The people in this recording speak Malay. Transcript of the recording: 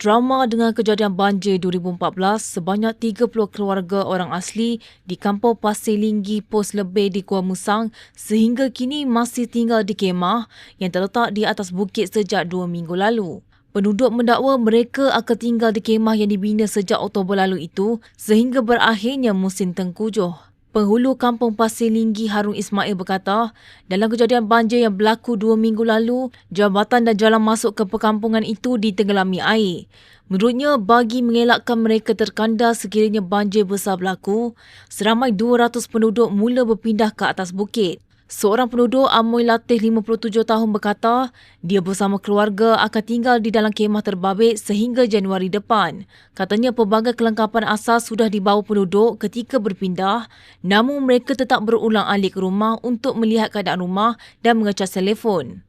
Drama dengan kejadian banjir 2014, sebanyak 30 keluarga orang asli di kampung Pasir Linggi Pos Lebih di Kuala Musang sehingga kini masih tinggal di kemah yang terletak di atas bukit sejak dua minggu lalu. Penduduk mendakwa mereka akan tinggal di kemah yang dibina sejak Oktober lalu itu sehingga berakhirnya musim tengkujuh. Penghulu Kampung Pasir Linggi Harun Ismail berkata, dalam kejadian banjir yang berlaku dua minggu lalu, jambatan dan jalan masuk ke perkampungan itu ditenggelami air. Menurutnya, bagi mengelakkan mereka terkandar sekiranya banjir besar berlaku, seramai 200 penduduk mula berpindah ke atas bukit. Seorang penduduk Amoy Latih 57 tahun berkata dia bersama keluarga akan tinggal di dalam kemah terbabit sehingga Januari depan. Katanya pelbagai kelengkapan asas sudah dibawa penduduk ketika berpindah namun mereka tetap berulang alik rumah untuk melihat keadaan rumah dan mengecas telefon.